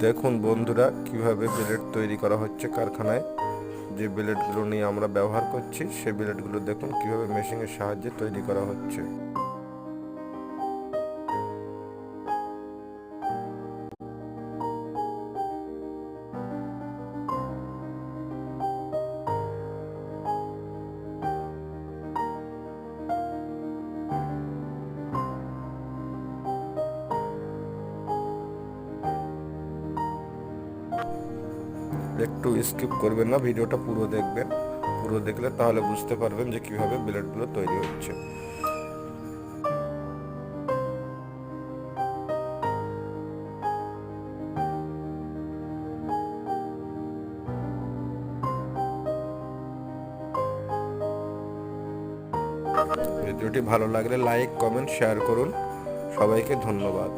দেখুন বন্ধুরা, কীভাবে ব্লেড তৈরি করা হচ্ছে কারখানায়। যে ব্লেডগুলো নিয়ে আমরা ব্যবহার করছি সেই ব্লেডগুলো দেখুন কীভাবে মেশিনের সাহায্যে তৈরি করা হচ্ছে। একটু স্কিপ করবেন না, ভিডিওটা পুরো দেখবেন। পুরো দেখলে তাহলে বুঝতে পারবেন যে কীভাবে ব্লেডগুলো তৈরি হচ্ছে। ভিডিওটি ভালো লাগলে লাইক কমেন্ট শেয়ার করুন। সবাইকে ধন্যবাদ।